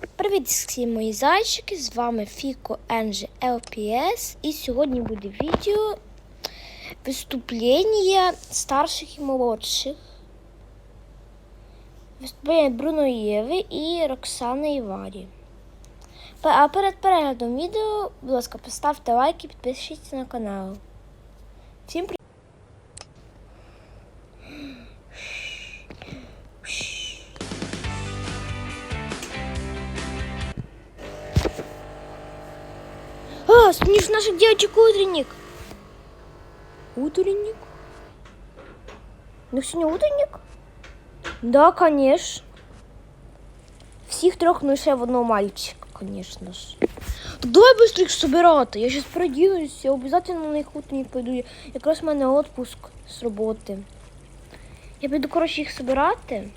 Привіт всі мої зайчики! З вами Фіко Енджі LPS і сьогодні буде відео виступлення старших і молодших. Виступлення Бруно Єви і Роксани Іварі. А перед переглядом відео, будь ласка, поставте лайк і підпишіться на канал. Всім привіт! А, сниж наших девочек утренник. Утренник? Ну сегодня утренник? Да, конечно. Всіх трьох, ну ще в одного мальчика, конечно ж. Так давай быстро їх собирати. Я сейчас продінусь, я обов'язково на них утренник пойду. Якраз в мене отпуск з роботи. Я піду, коротше, їх собирати.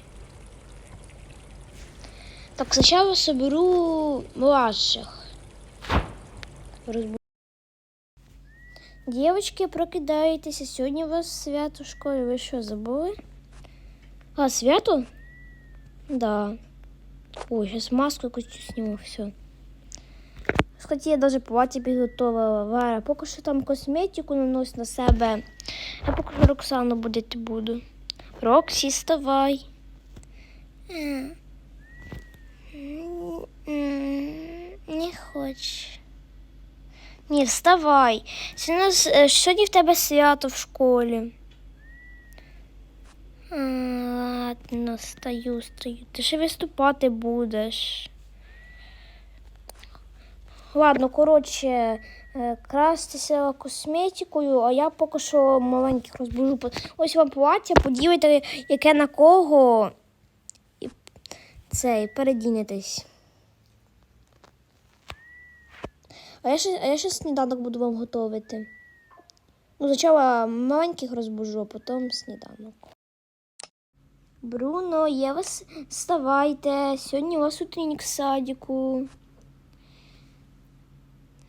Так, спочатку соберу младших. Розбу... Дівчатки, прокидаєтеся. Сьогодні у вас свято в школі. Ви що, забули? А, свято? Да. Ой, сейчас маску якусь сниму, все. Кстати, я даже плаття підготувала. Варя, поки що там косметику наносить на себе. Я поки що Роксану будити буду. Роксі, вставай. Не хочу. Ні, вставай. Сьогодні, е, сьогодні в тебе свято в школі. Ладно, стою, стою. Ти ще виступати будеш. Ладно, коротше, е, крастися косметикою, а я поки що маленьких розбужу. Ось вам плаття, поділите, яке на кого. І цей, передінетесь. А я ще, а я ще сніданок буду вам готувати. Ну, спочатку маленьких розбужу, а потім сніданок. Бруно, я вас вставайте. Сьогодні у вас утренник в садіку.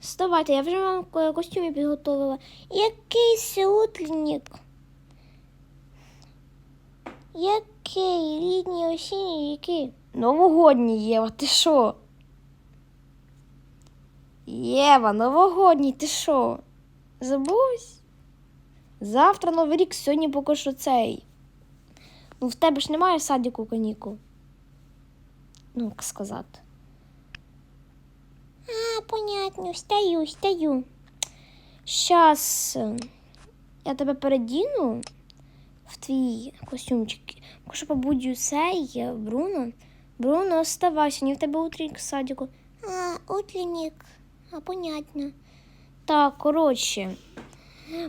Вставайте, я вже вам ко- костюми підготовила. Який утренник? Який? Літній, осінній, який? Новогодній, Єва, ти що? Єва, новогодній, ти що? Забувсь? Завтра Новий рік, сьогодні поки що цей. Ну, в тебе ж немає в садіку канікул. Ну, як сказати. А, понятно, стою, стою. Щас е, я тебе передіну в твій костюмчик. Якщо побудю цей е, Бруно. Бруно, вставай, сьогодні в тебе утренник в садіку. А, утренник. А, понятно. Так, коротше.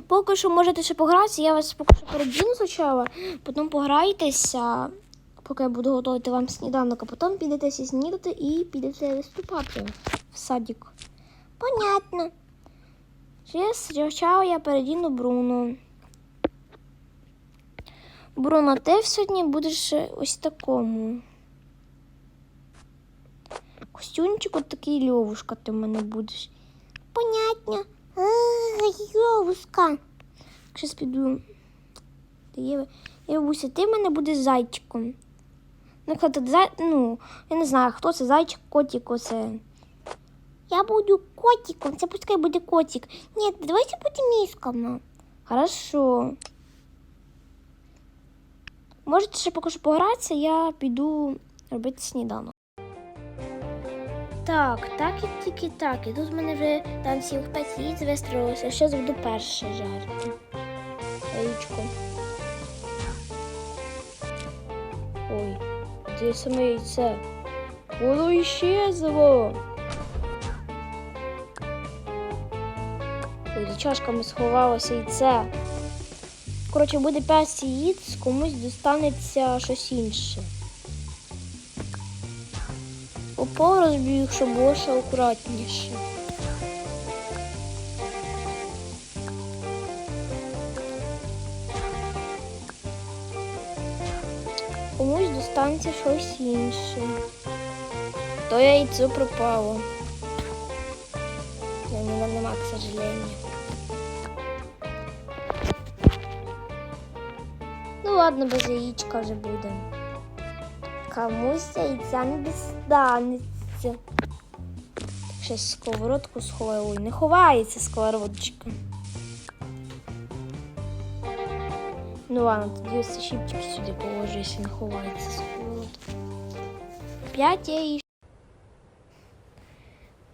Поки що можете ще погратися, я вас поки що передіну спочатку, потім пограйтеся, поки я буду готувати вам сніданок, а потім підете снідати і підете виступати в садик. Понятно. Спочатку я передіну Бруно. Бруно, ти сьогодні будеш ось такому. Костюмчик такий льовушка ти в мене будеш. Понятно. Йовушка. Зараз піду. Євуся, ти в мене будеш зайчиком. Ну, ну, я не знаю, хто це зайчик, котик, оце. Я буду котиком, це пускай буде котик. Ні, давайте будемо місками. Хорошо. Можете ще поки що погратися, я піду робити сніданок. Так, так і тільки так. І тут в мене вже там цілих п'ять вистроїлося. Ще буду перше жарити. Яєчко. Ой, де саме яйце? Воно іщезло. За чашками сховалося яйце. Коротше, буде 5 яєць, комусь достанеться щось інше. Попов розбіг, щоб було ще акуратніше. Комусь достанеться щось інше. То яйцо пропало. У мене нема, к сожалению. Ну ладно, без яєчка вже буде. Комусь яйця не достанеться. Ще сковородку сховаю. Ой, не ховається сковородочка. Ну ладно, тоді ось щипчики сюди положу, якщо не ховається сковородка. П'ять яєчок.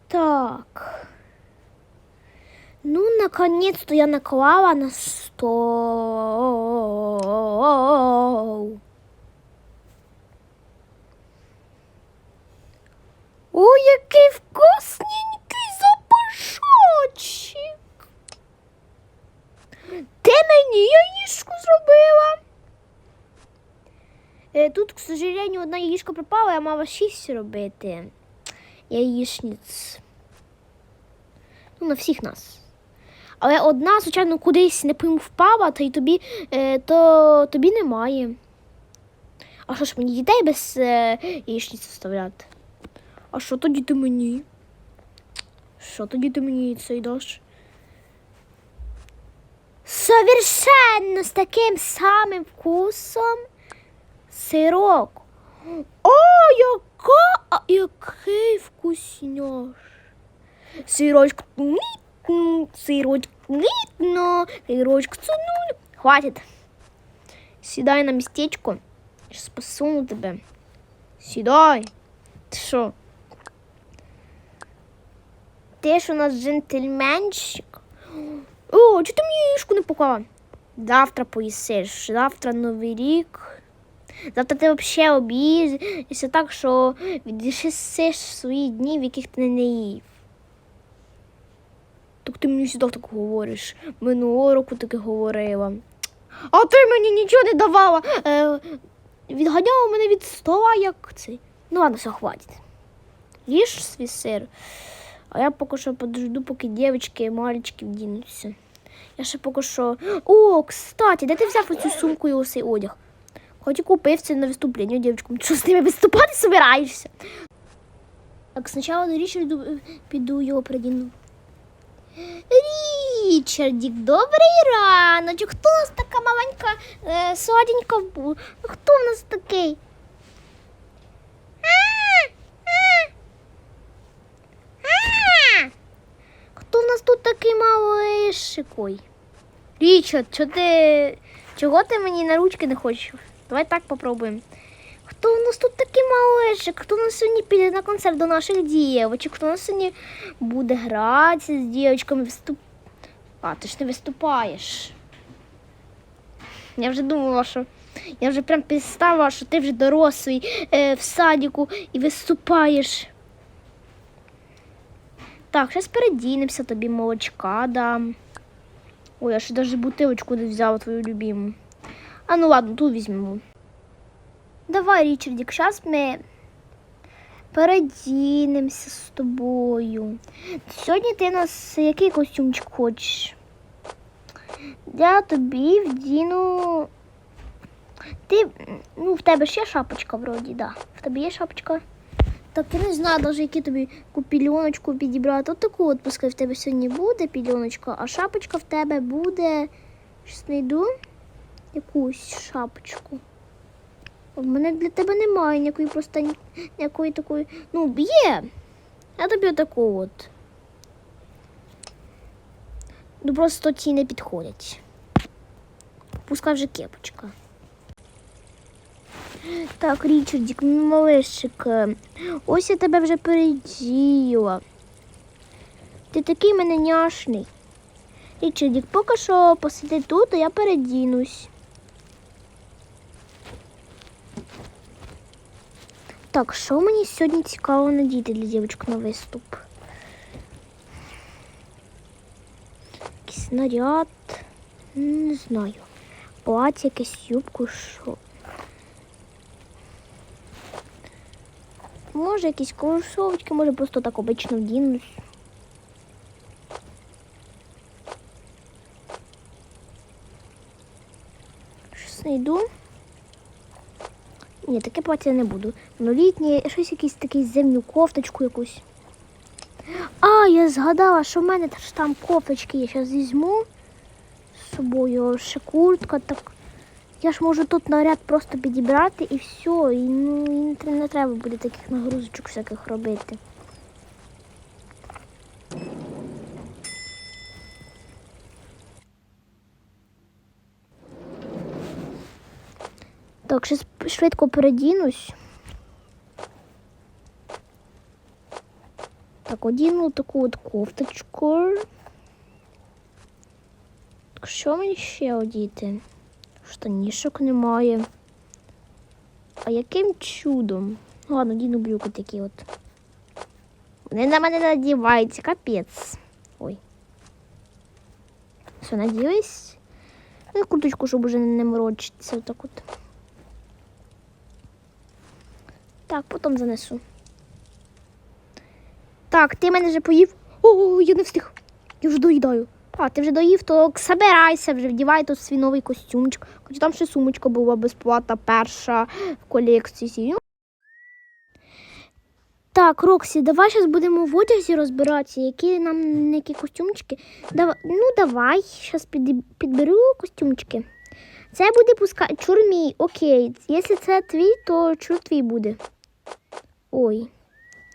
Так. Ну, наконец-то я наклала на стол. Ой, який вкусненький запашочок. Ти мені яєчку зробила. Е, Тут, к сожалению, одна яєчка пропала, я мала шість робити. Яєчниць. Ну, на всіх нас. Але одна, звичайно, кудись не пойму впала, то й тобі, е, то тобі немає. А що ж мені дітей без е, яєчниць вставляти? А що тоді ти мені? Що тоді ти мені це даш? Совершенно з таким самим вкусом сирок. О, яка, який вкусняш. Сирочок, ні, м, сирочок, видно, цунуль. Хватит. Сідай на містечко. Щас посуну тебе. Сідай. Ти що? Ти ж у нас джентльменщик. О, чого ти мені яєчку не поклала? Завтра поїсиш, завтра новий рік. Завтра ти взагалі об'їздишся так, що відшисиш свої дні, в яких ти не їв. Так ти мені завжди так говориш. Минулого року таки говорила. А ти мені нічого не давала. Е, відганяла мене від стола, як цей. Ну ладно, все, хватить. Їж свій сир. А я поки що подожду, поки дівчатки і мальчики вдінуться. Я ще поки що. О, кстати, де ти взяв оцю сумку і оцей одяг? Хоч і купив це на виступлення дівчаткам. Що з ними виступати собираєшся? Так, спочатку до Річарду піду його придіну. Річардік, добрий раночок. Хто у нас така маленька е, сладенька? Хто у нас такий? Хто в нас тут такий малишик? Ой. Річард, чого ти, чого ти мені на ручки не хочеш? Давай так попробуємо. Хто у нас тут такий малишик? Хто у нас сьогодні піде на концерт до наших дівчаток? Хто у нас сьогодні буде гратися з дівчатками? Виступ... А, ти ж не виступаєш. Я вже думала, що я вже прям представила, що ти вже дорослий е, в садіку і виступаєш. Так, зараз передінемося, тобі молочка дам. Ой, я ще навіть бутилочку не взяла твою любиму. А ну ладно, ту візьмемо. Давай, Річардік, зараз ми передінемося з тобою. Сьогодні ти нас який костюмчик хочеш? Я тобі вдіну. Ти, ну, в тебе є шапочка вроді, да. В тебе є шапочка? Так, я не знаю, навіть які тобі пільоночку підібрати. От таку от пускай в тебе сьогодні буде пільоночка, а шапочка в тебе буде. Щось знайду якусь шапочку. У мене для тебе немає ніякої просто ні- ніякої такої. Ну, є. Я тобі отаку от. Ну просто ці не підходять. Пускай вже кепочка. Так, Річардік, мій малишик, е, ось я тебе вже переділа. Ти такий мене няшний. Річардік, поки що посиди тут, а я передінусь. Так, що мені сьогодні цікаво надіти для дівчинок на виступ? Якийсь наряд. Не знаю. Плаття, якесь юбку, що. Може, якісь кросовочки, може просто так обично вдінусь. Щось знайду. Ні, таке плаття не буду. Ну, літнє, щось якийсь такий зимню кофточку якусь. А, я згадала, що в мене там кофточки є. Зараз візьму з собою ще куртка, так Я ж можу тут наряд просто підібрати і все. І ну, і не, треба буде таких нагрузочок всяких робити. Так, щас швидко передінусь. Так, одіну таку от кофточку. Так, що мені ще одіти? Штанішок немає. А яким чудом? Ну, ладно, діну брюки такі от. Вони на мене надіваються, капець. Ой. Все, наділись. Ну, курточку, щоб уже не морочитися. Отак от. Так, потім занесу. Так, ти мене вже поїв. О, я не встиг. Я вже доїдаю. А, ти вже доїв, то собирайся вже, вдівай тут свій новий костюмчик. Хоч там ще сумочка була безплатна, перша в колекції. Ну. Так, Роксі, давай зараз будемо в одязі розбиратися, які нам які костюмчики. Давай, ну давай, зараз під, підберу костюмчики. Це буде пускай чур мій, окей. Якщо це твій, то чур твій буде. Ой,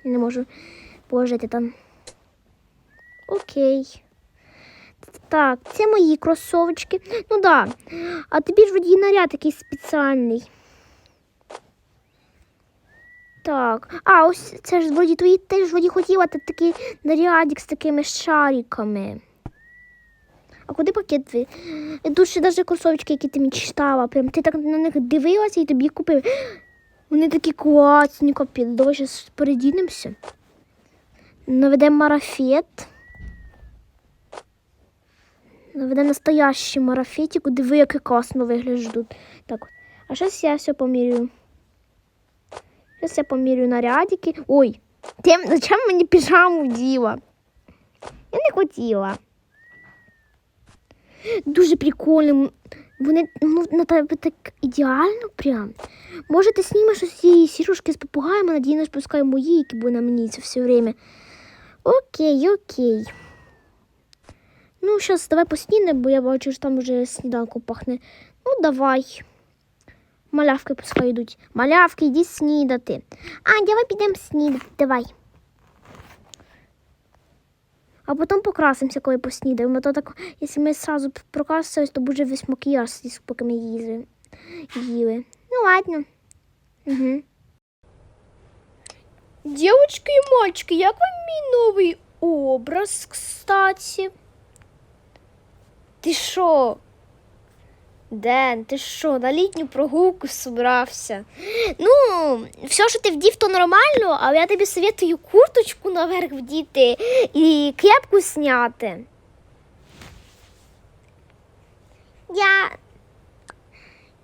я не можу положити там. Окей. Так, це мої кросовочки. Ну да. А тобі ж водій наряд такий спеціальний. Так. А, ось це ж вроді твої ти ж вроді хотіла ти такий нарядик з такими шариками. А куди пакет? І Тут ще навіть кросовочки, які ти мечтала. Прям ти так на них дивилася і тобі купив. Вони такі класні, капець. Давай зараз передінемося. Наведемо марафет. Наведемо настоящий марафетик. Диви, як класно вигляджу. Так, а зараз я все помірюю. Зараз я помірюю нарядики. Ой, ти зачем мені піжаму вділа? Я не хотіла. Дуже прикольно. Вони ну, на тебе так ідеально прям. Може, ти знімеш усі сірушки з попугаєм, а надійно пускай мої, які були на мені це все время. Окей, окей. Ну, зараз давай поснідемо, бо я бачу, що там вже сніданку пахне. Ну, давай. Малявки пускай йдуть. Малявки, йди снідати. А, давай підемо снідати, давай. А потім покрасимося, коли поснідаємо. То так, якщо ми одразу прокрасимося, то буде весь макіяж, поки ми їли. їли. Ну, ладно. Угу. Девочки и мальчики, як вам мій новий образ, кстати? Ти що? Ден, ти що, на літню прогулку собрався? Ну, все, що ти вдів, то нормально, але я тобі советую курточку наверх вдіти і кепку зняти. Я.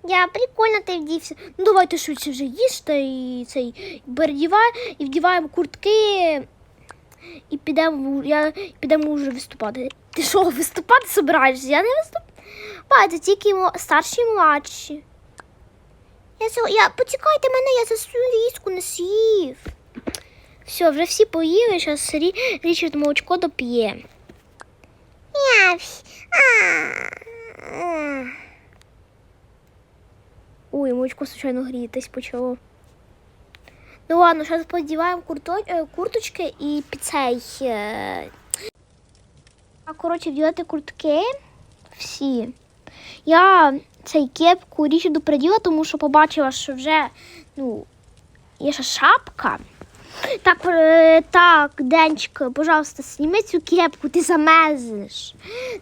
Я прикольно ти вдівся. Ну давайте швидше вже їжте і цей передівай і вдіваємо куртки. І підемо вже виступати. Ти що, виступати собираєшся? Я не виступаю. Бачите, тільки старші і младші. Я, я, почекайте мене, я за різку не з'їв. Все, вже всі поїли, зараз Рі, Річард молочко доп'є. Ой, молочко, случайно грітись почало. Ну ладно, зараз подіваємо е, курточки і під цей. е, коротше, вділати куртки всі. Я цей кепку Річарду приділа, тому що побачила, що вже ну, є ще шапка. Так, е, так, Денчик, пожалуйста, сніми цю кепку, ти замерзнеш.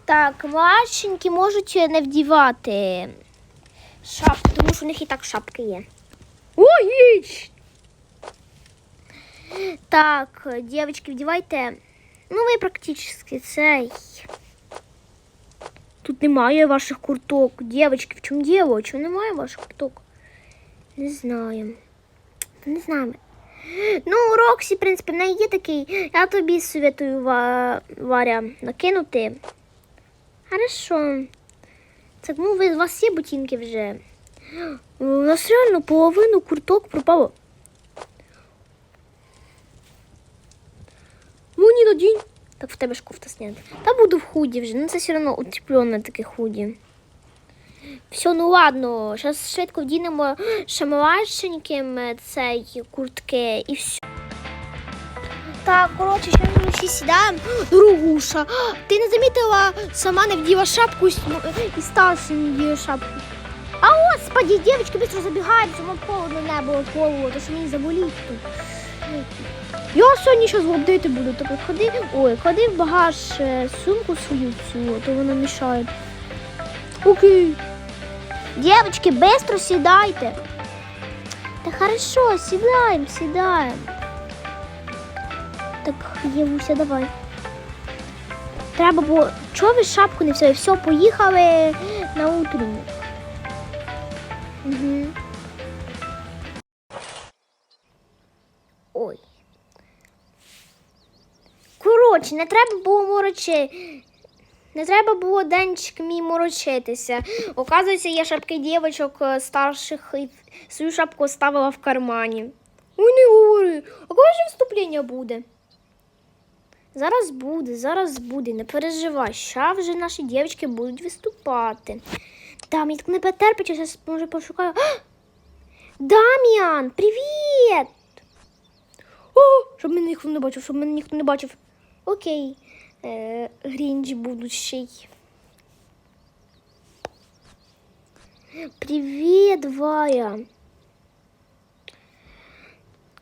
Так, младшенькі можуть не вдівати шапку, тому що у них і так шапки є. Ой! Так, дівчатки, вдівайте. Ну, ви практично цей. Тут немає ваших курток. Дівчатки, в чому діло? Чому немає ваших курток? Не знаю. Не знаю. Ну, Роксі, в принципі, в неї є такий. Я тобі советую, Варя, накинути. Хорошо. Так, ну ви, у вас є ботинки вже. У нас реально половину курток пропало. Ну, не надінь. Так в тебе ж кофта снята. Та буду в худі вже. Ну це все одно утеплене таке худі. Все, ну ладно, зараз швидко вдінемо ще цей куртки і все. Так, коротше, ще ми всі сідаємо. Другуша, ти не замітила, сама не вділа шапку і ну, старша не вділа шапку. А господи, дівчатки, быстро забігаємо, щоб холодно не було голову, то що мені заболіть тут. Я сьогодні щось лобдити буду, так ходи, ой, ходи в багаж е, сумку свою цю, то вона мішає. Окей. Девочки, быстро сідайте. Та хорошо, сідаємо, сідаємо. Так, Євуся, давай. Треба було. Чого ви шапку не взяли? Все, поїхали на утренню. Угу. Коротше, не треба було морочи. Не треба було денчик мій морочитися. Оказується, я шапки дівчаток е, старших і свою шапку оставила в кармані. Ой, не говори, а коли ж виступлення буде? Зараз буде, зараз буде, не переживай. Ща вже наші дівчатки будуть виступати. Да, мені так не потерпить, я може пошукаю. А! Дам'ян, привіт! О, щоб мене ніхто не бачив, щоб мене ніхто не бачив. Окей. Е, Грінч будущий. Привіт, Вая.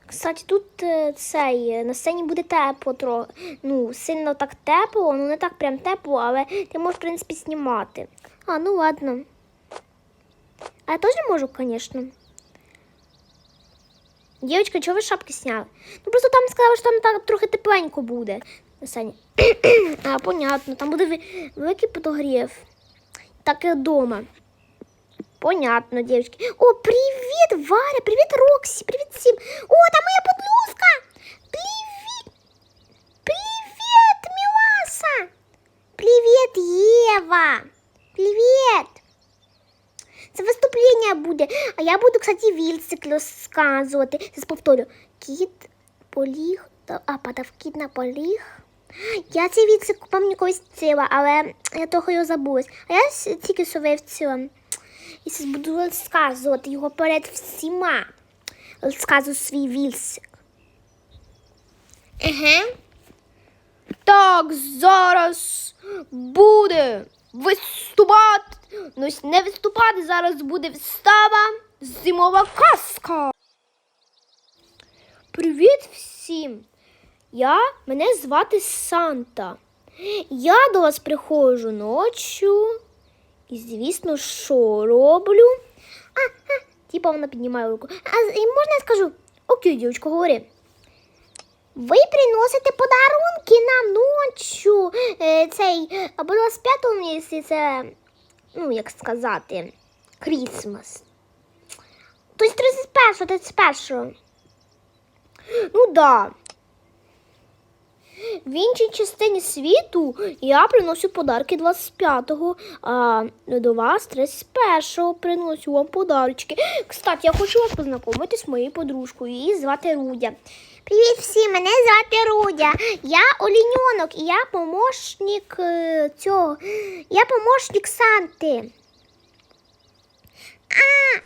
Кстати, тут е, цей е, на сцені буде тепло трохи. Ну, сильно так тепло, ну не так прям тепло, але ти можеш, в принципі, знімати. А, ну ладно. А я теж можу, звісно. Дівчатка, чого ви шапки сняли? Ну просто там сказали, що там так трохи тепленько буде. На сцені. а, понятно, там буде ви- великий подогрів. Так і вдома. Понятно, девочки. О, привет, Варя, привет, Рокси, привет всем. О, там моя подружка. Привет. Привет, Миласа. Привет, Ева. Привет. Це виступлення буде. А я буду, кстати, вільцик розказувати. Зараз повторю. Кіт поліг, та- а падав кіт на поліг. Я цей пам'ятаю колись вчила, але я трохи його забулась. А я тільки що вивчила. І буду розказувати його перед всіма. Розказую свій вільсик. Ага. Так, зараз буде виступати. Ну, не виступати, зараз буде вистава зимова казка. Привіт всім! Я мене звати Санта. Я до вас приходжу ночі. І, звісно, що роблю? А, а, типа вона піднімає руку. А можна я скажу? Окей, дівчинко, говори. Ви приносите подарунки нам ночі. Е, цей, або 25-го місяці, це, ну, як сказати, Крісмас. Тобто 31-го, 31-го. Ну да. В іншій частині світу я приношу подарки 25-го, а до вас 31-го приношу вам подарочки. Кстати, я хочу вас познайомити з моєю подружкою. Її звати Рудя. Привіт всім, мене звати Рудя. Я оліньонок і я помощник е, цього. Я помощник Санти. А,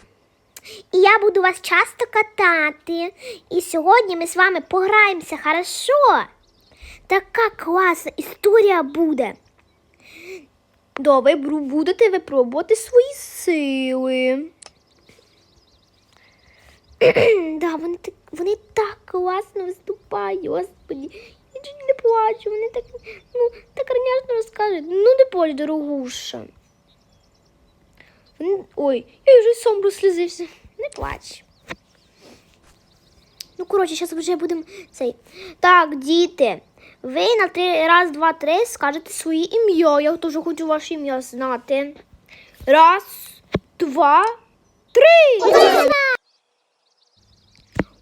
і я буду вас часто катати. І сьогодні ми з вами пограємося, хорошо? Така класна історія буде. Бру- будете випробувати свої сили. да, вони так, вони так класно виступають, господі. Я чуть не плачу, вони так, ну, так гарняшно розкажуть. Ну, не плач, дорогуша. Вони- Ой, я вже сам розслізився. Не плач. Ну, коротше, зараз вже будемо цей. Так, діти, ви на три, раз, два, три скажете своє ім'я. Я теж хочу ваше ім'я знати. Раз, два, три.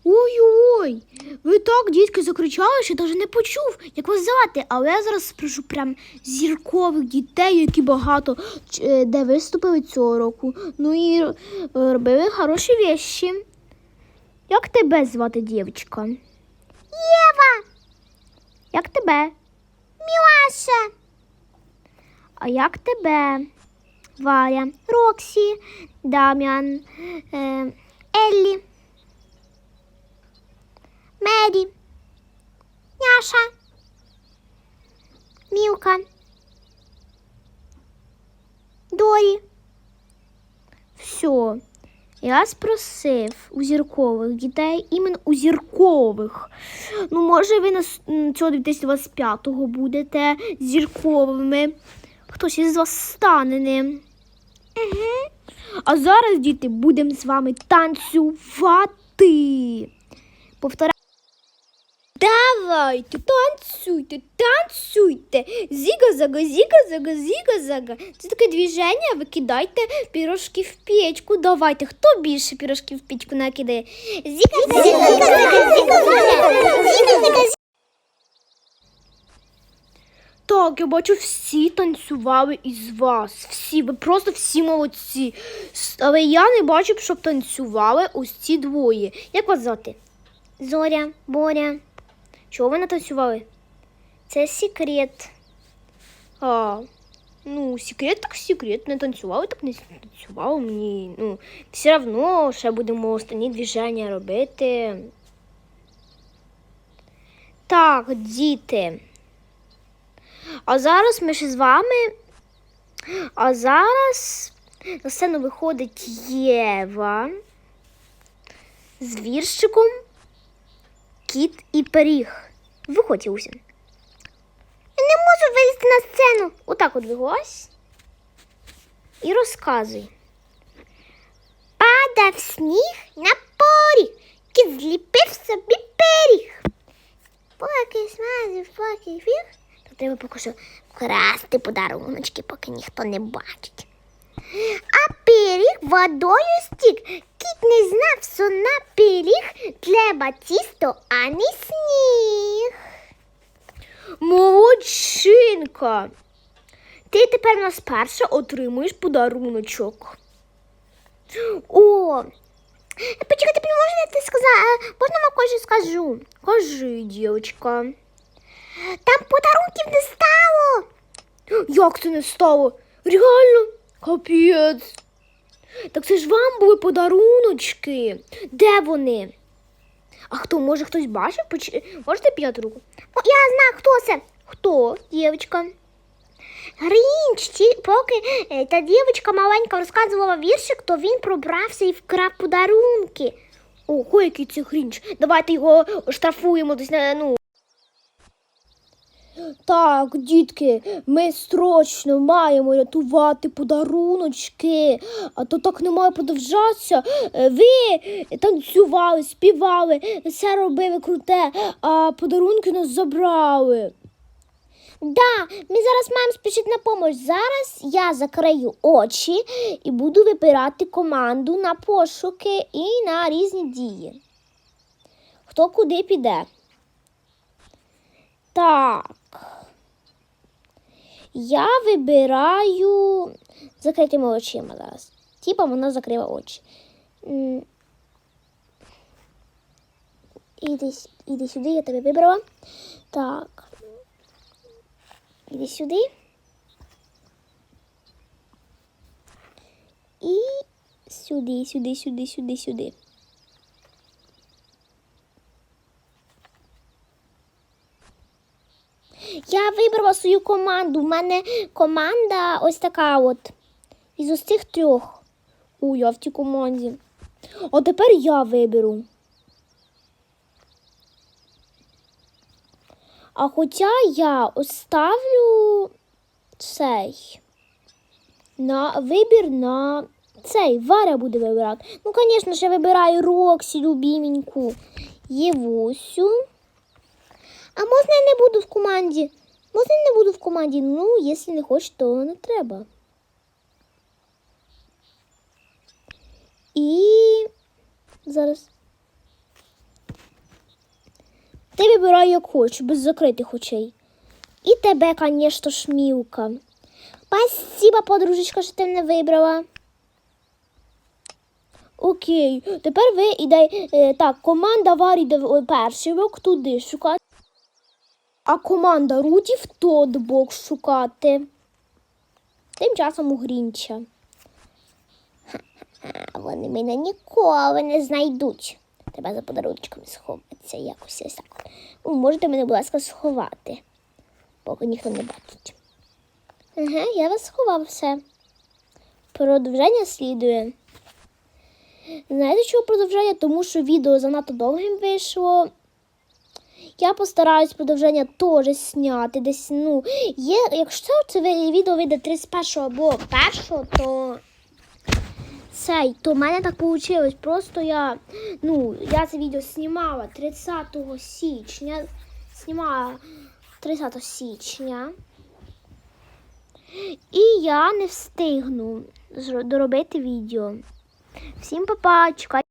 Ой-ой, ви так, дітки, закричали, що я навіть не почув, як вас звати. Але я зараз спрошу прям зіркових дітей, які багато е, де виступили цього року. Ну і е, робили хороші вещі. Як тебе звати, дівчинка? Єва. Як тебе? Мілаша. А як тебе? Варя, Роксі, Дам'ян, е, Еллі, Мері, Няша, Мілка, Дорі. Все. Я спросив у зіркових дітей, іменно у зіркових. Ну, може, ви на цього 2025-го будете зірковими. Хтось із вас стане ним. Угу. А зараз, діти, будемо з вами танцювати. Повторяю. Давайте, танцюйте, танцюйте. Зіга-зага, зіга-зага, зіга-зага. Це таке движення, ви кидайте пірожки в печку. Давайте, хто більше пірожки в печку накидає? Зіга-зага, зіга-зага, зіга-зага. Так, я бачу, всі танцювали із вас. Всі, ви просто всі молодці. Але я не бачу, щоб танцювали ось ці двоє. Як вас звати? Зоря, Боря. Чого ви не танцювали? Це секрет. А, ну, секрет так секрет. Не танцювали, так не танцювали. Мені, ну, все одно ще будемо останні движення робити. Так, діти. А зараз ми ще з вами. А зараз на сцену виходить Єва з віршиком Кіт і пиріг. Виходь, Уся. Я не можу вилізти на сцену. Отак от вилазь і розказуй. Падав сніг на поріг, кіт зліпив собі пиріг. Поки смазив, поки фіг, то треба поки що красти подаруночки, поки ніхто не бачить. А пиріг водою стік. Кіт не знав, що на пиріг треба тісто, а не сніг. Молодчинка. Ти тепер у нас перше отримуєш подаруночок. О, почекайте, можна ти сказати, можна вам кое скажу? Кажи, дівчинка. Там подарунків не стало. Як це не стало? Реально? Капець. Так це ж вам були подаруночки. Де вони? А хто? Може хтось бачив? Можете підняти руку? О, я знаю, хто це. Хто, дівчинка? Грінч, поки е, та дівчинка маленька розказувала віршик, то він пробрався і вкрав подарунки. Ого, який це Грінч. Давайте його штрафуємо десь на ну. Так, дітки, ми срочно маємо рятувати подаруночки, а то так не має продовжатися. Е, Ви танцювали, співали, все робили круте, а подарунки нас забрали. Да, ми зараз маємо спішити на помощь. Зараз я закрию очі і буду вибирати команду на пошуки і на різні дії. Хто куди піде? Так. Я вибираю закритими очима зараз. Типа вона закрила очі. Іди, іди сюди, я тебе вибрала. Так. Іди сюди. І сюди, сюди, сюди, сюди, сюди. Я вибрала свою команду. У мене команда ось така от. Із ось цих трьох. У, я в тій команді. А тепер я виберу. А хоча я оставлю цей на вибір на цей. Варя буде вибирати. Ну, звісно я вибираю Роксі, любіменьку, Євусю. А можна я не буду в команді? Можна я не буду в команді? Ну, якщо не хочеш, то не треба. І зараз. Ти вибирай як хочеш, без закритих очей. І тебе, звісно, шмілка. Спасибо, подружечка, що ти мене вибрала. Окей, тепер ви іде. е, Так, команда Варі перший бок туди шукати. А команда Руті в тот бок шукати. Тим часом у Грінча. Вони мене ніколи не знайдуть. Треба за подарунками сховатися якось ось так. Ви можете мене, будь ласка, сховати, поки ніхто не бачить. Ага, я вас сховав все. Продовження слідує. Знаєте, чого продовження? Тому що відео занадто довгим вийшло. Я постараюсь продовження теж зняти. Десь, ну, є, якщо це відео вийде 31 або 1, то цей, то в мене так вийшло. Просто я, ну, я це відео знімала 30 січня. Знімала 30 січня. І я не встигну доробити відео. Всім па-па, чекайте.